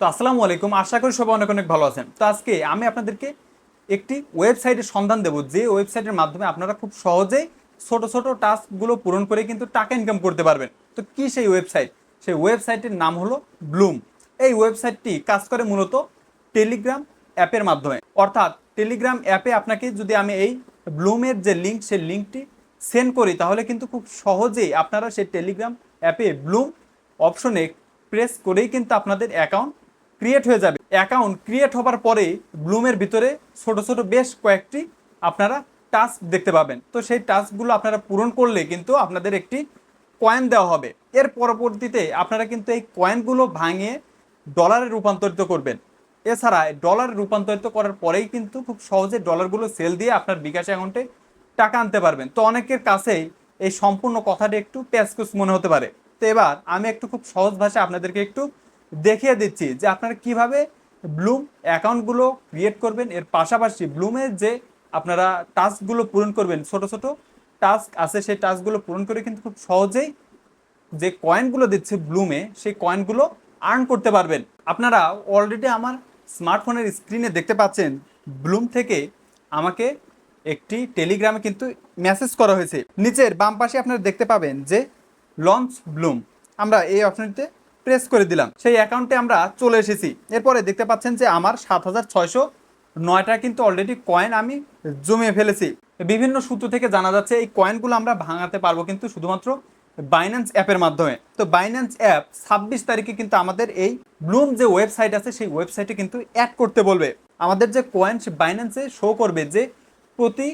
তো আসসালামু আলাইকুম। আশা করি সবাই অনেক অনেক ভালো আছেন। তো আজকে আমি আপনাদেরকে একটি ওয়েবসাইটের সন্ধান দেব, যে ওয়েবসাইটের মাধ্যমে আপনারা খুব সহজেই ছোট ছোট টাস্কগুলো পূরণ করে কিন্তু টাকা ইনকাম করতে পারবেন। তো কি সেই ওয়েবসাইট? সেই ওয়েবসাইটের নাম হলো ব্লুম। এই ওয়েবসাইটটি কাজ করে মূলত টেলিগ্রাম অ্যাপের মাধ্যমে। অর্থাৎ টেলিগ্রাম অ্যাপে আপনাকে যদি আমি এই ব্লুমের যে লিঙ্ক, সেই লিঙ্কটি সেন্ড করি, তাহলে কিন্তু খুব সহজেই আপনারা সেই টেলিগ্রাম অ্যাপে ব্লুম অপশনে প্রেস করেই কিন্তু আপনাদের অ্যাকাউন্ট ক্রিয়েট হয়ে যাবে। অ্যাকাউন্ট ক্রিয়েট হবার পরে ব্লুমের ভিতরে ছোট ছোট বেশ কয়েকটি আপনারা টাস্ক দেখতে পাবেন। তো সেই টাস্কগুলো আপনারা পূরণ করলে কিন্তু আপনাদের একটি কয়েন দেওয়া হবে। এর পরবর্তীতে আপনারা কিন্তু এই কয়েনগুলো ভাঙিয়ে ডলারে রূপান্তরিত করবেন। এছাড়া ডলার রূপান্তরিত করার পরেই কিন্তু খুব সহজে ডলারগুলো সেল দিয়ে আপনার বিকাশ অ্যাকাউন্টে টাকা আনতে পারবেন। তো অনেকের কাছেই এই সম্পূর্ণ কথাটি একটু প্যাসকুস মনে হতে পারে। তো এবার আমি একটু খুব সহজ ভাষায় আপনাদেরকে একটু দেখিয়ে দিচ্ছি যে আপনারা কীভাবে ব্লুম অ্যাকাউন্টগুলো ক্রিয়েট করবেন। এর পাশাপাশি ব্লুমের যে আপনারা টাস্কগুলো পূরণ করবেন, ছোট ছোট টাস্ক আছে, সেই টাস্কগুলো পূরণ করে কিন্তু খুব সহজেই যে কয়েনগুলো দিচ্ছে ব্লুমে সেই কয়েনগুলো আর্ন করতে পারবেন। আপনারা অলরেডি আমার স্মার্টফোনের স্ক্রিনে দেখতে পাচ্ছেন ব্লুম থেকে আমাকে একটি টেলিগ্রামে কিন্তু মেসেজ করা হয়েছে। নিচের বাম পাশে আপনারা দেখতে পাবেন যে লঞ্চ ব্লুম আমরা এই অপশনটিতে প্রেস করে দিলাম। সেই অ্যাকাউন্টে আমরা চলে এসেছি। এরপরে দেখতে পাচ্ছেন যে আমার সাত হাজার ছয়শো নয়টা কিন্তু অলরেডি কয়েন আমি জমিয়ে ফেলেছি। বিভিন্ন সূত্র থেকে জানা যাচ্ছে এই কয়েনগুলো আমরা ভাঙাতে পারব কিন্তু শুধুমাত্র বাইন্যান্স অ্যাপের মাধ্যমে। তো বাইন্যান্স অ্যাপ ছাব্বিশ তারিখে কিন্তু আমাদের এই ব্লুম যে ওয়েবসাইট আছে, সেই ওয়েবসাইটে কিন্তু অ্যাড করতে বলবে। আমাদের যে কয়েন সে বাইন্যান্সে শো করবে যে প্রতি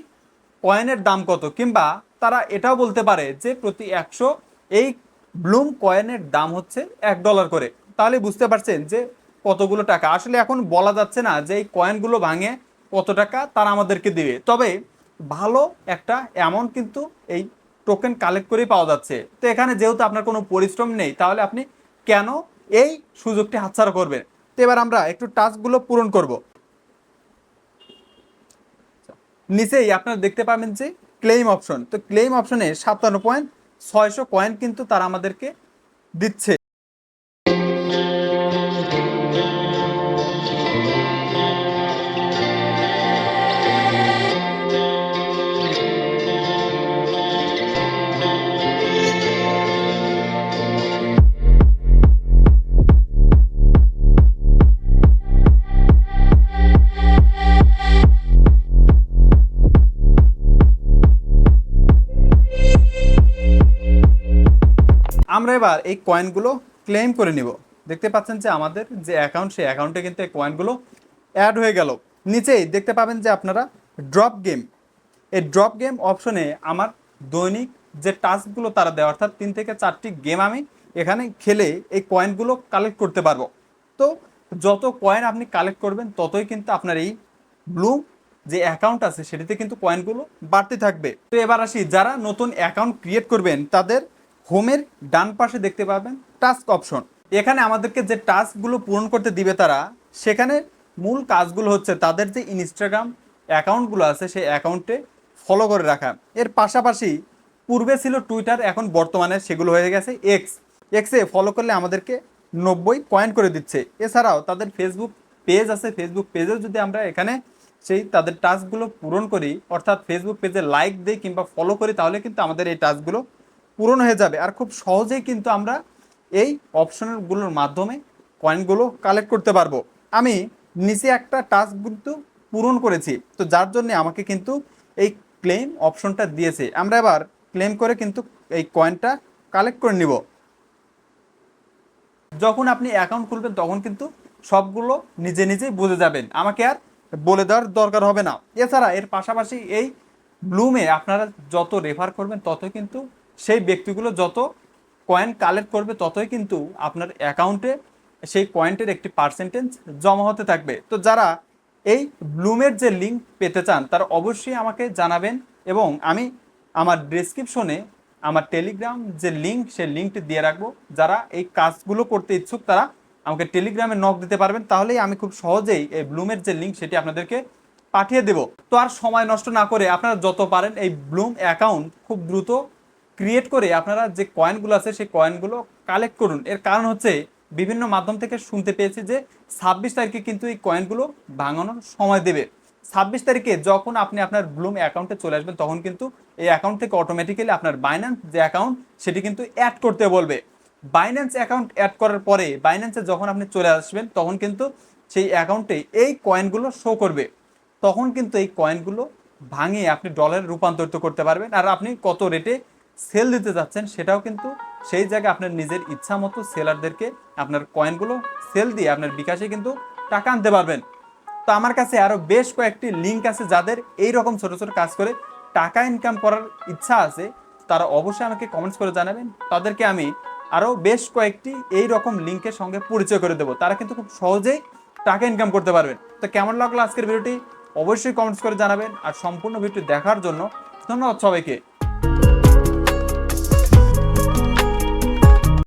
কয়েনের দাম কত, কিংবা তারা এটাও বলতে পারে যে প্রতি একশো এই ব্লুম কয়েনের দাম হচ্ছে এক ডলার করে। তাহলে বুঝতে পারছেন যে কতগুলো টাকা। আসলে এখন বলা যাচ্ছে না যে এই কয়েনগুলো ভাঙে কত টাকা তারা আমাদেরকে দিবে। তবে ভালো একটা অ্যামাউন্ট কিন্তু এই টোকেন কালেক্ট করেই পাওয়া যাচ্ছে। তো এখানে যেহেতু আপনার কোনো পরিশ্রম নেই, তাহলে আপনি কেন এই সুযোগটি হাতছাড়া করবেন? তো এবার আমরা একটু টাস্কগুলো পূরণ করব। নিচেই আপনারা দেখতে পাবেন যে ক্লেম অপশন তো ক্লেম অপশনে সাতান্ন পয়েন্ট ছয়শো কয়েন কিন্তু তারা আমাদেরকে দিচ্ছে। আমরা এবার এই কয়েনগুলো ক্লেম করে নিব। দেখতে পাচ্ছেন যে আমাদের যে অ্যাকাউন্ট সেই অ্যাকাউন্টে কিন্তু এই কয়েনগুলো অ্যাড হয়ে গেল। নিচেই দেখতে পাবেন যে আপনারা ড্রপ গেম এই ড্রপ গেম অপশনে আমার দৈনিক যে টাস্কগুলো তারা দেয়, অর্থাৎ তিন থেকে চারটি গেম আমি এখানে খেলে এই কয়েনগুলো কালেক্ট করতে পারব। তো যত কয়েন আপনি কালেক্ট করবেন, ততই কিন্তু আপনার এই ব্লুম যে অ্যাকাউন্ট আছে, সেটিতে কিন্তু কয়েনগুলো বাড়তে থাকবে। তো এবার আসি, যারা নতুন অ্যাকাউন্ট ক্রিয়েট করবেন, তাদের হোমের ডান পাশে দেখতে পাবেন টাস্ক অপশন। এখানে আমাদেরকে যে টাস্কগুলো পূরণ করতে দিবে তারা, সেখানে মূল কাজগুলো হচ্ছে তাদের যে ইনস্টাগ্রাম অ্যাকাউন্টগুলো আছে সেই অ্যাকাউন্টে ফলো করে রাখা। এর পাশাপাশি পূর্বে ছিল টুইটার এখন বর্তমানে সেগুলো হয়ে গেছে এক্স এক্সে ফলো করলে আমাদেরকে নব্বই পয়েন্ট করে দিচ্ছে। এছাড়াও তাদের ফেসবুক পেজ আছে ফেসবুক পেজেও যদি আমরা এখানে সেই তাদের টাস্কগুলো পূরণ করি, অর্থাৎ ফেসবুক পেজে লাইক দিই কিংবা ফলো করি, তাহলে কিন্তু আমাদের এই টাস্কগুলো পূরণ হয়ে যাবে। আর খুব সহজেই কিন্তু আমরা এই অপশনগুলোর মাধ্যমে কয়েনগুলো কালেক্ট করতে পারব। আমি নিচে একটা টাস্ক কিন্তু পূরণ করেছি। তো যার জন্য আমাকে কিন্তু এই ক্লেম অপশনটা দিয়েছে। আমরা এবার ক্লেম করে কিন্তু এই কয়েনটা কালেক্ট করে নিব। যখন আপনি অ্যাকাউন্ট খুলবেন, তখন কিন্তু সবগুলো নিজে নিজেই বুঝে যাবেন। আমাকে আর বলে দেওয়ার দরকার হবে না। এছাড়া এর পাশাপাশি এই ব্লুমে আপনারা যত রেফার করবেন, ততই কিন্তু সেই ব্যক্তিগুলো যত কয়েন কালেক্ট করবে, ততই কিন্তু আপনার অ্যাকাউন্টে সেই কয়েন্টের একটি পার্সেন্টেজ জমা হতে থাকবে। তো যারা এই ব্লুমের যে লিঙ্ক পেতে চান, তারা অবশ্যই আমাকে জানাবেন এবং আমি আমার ডিসক্রিপশনে আমার টেলিগ্রাম যে লিঙ্ক সেই লিঙ্কটি দিয়ে রাখব। যারা এই কাজগুলো করতে ইচ্ছুক, তারা আমাকে টেলিগ্রামে নক দিতে পারবেন। তাহলেই আমি খুব সহজেই এই ব্লুমের যে লিঙ্ক সেটি আপনাদেরকে পাঠিয়ে দেব। তো আর সময় নষ্ট না করে আপনারা যত পারেন এই ব্লুম অ্যাকাউন্ট খুব দ্রুত ক্রিয়েট করে আপনারা যে কয়েনগুলো আছে সেই কয়েনগুলো কালেক্ট করুন। এর কারণ হচ্ছে বিভিন্ন মাধ্যম থেকে শুনতে পেয়েছি যে ছাব্বিশ তারিখে কিন্তু এই কয়েনগুলো ভাঙানোর সময় দেবে। ছাব্বিশ তারিখে যখন আপনি আপনার ব্লুম অ্যাকাউন্টে চলে আসবেন, তখন কিন্তু এই অ্যাকাউন্ট থেকে অটোমেটিক্যালি আপনার বাইন্যান্স যে অ্যাকাউন্ট সেটি কিন্তু অ্যাড করতে বলবে। বাইন্যান্স অ্যাকাউন্ট অ্যাড করার পরে বাইন্যান্সে যখন আপনি চলে আসবেন, তখন কিন্তু সেই অ্যাকাউন্টে এই কয়েনগুলো শো করবে। তখন কিন্তু এই কয়েনগুলো ভাঙিয়ে আপনি ডলারে রূপান্তরিত করতে পারবেন। আর আপনি কত রেটে সেল দিতে যাচ্ছেন, সেটাও কিন্তু সেই জায়গায় আপনার নিজের ইচ্ছা মতো সেলারদেরকে আপনার কয়েনগুলো সেল দিয়ে আপনার বিকাশে কিন্তু টাকা আনতে পারবেন। তো আমার কাছে আরও বেশ কয়েকটি লিঙ্ক আছে যাদের এই রকম ছোট ছোট কাজ করে টাকা ইনকাম করার ইচ্ছা আছে, তারা অবশ্যই আমাকে কমেন্টস করে জানাবেন। তাদেরকে আমি আরও বেশ কয়েকটি এই রকম লিঙ্কের সঙ্গে পরিচয় করে দেবো। তারা কিন্তু খুব সহজেই টাকা ইনকাম করতে পারবেন। তো কেমন লাগল আজকের ভিডিওটি? অবশ্যই কমেন্টস করে জানাবেন। আর সম্পূর্ণ ভিডিওটি দেখার জন্য ধন্যবাদ সবাইকে।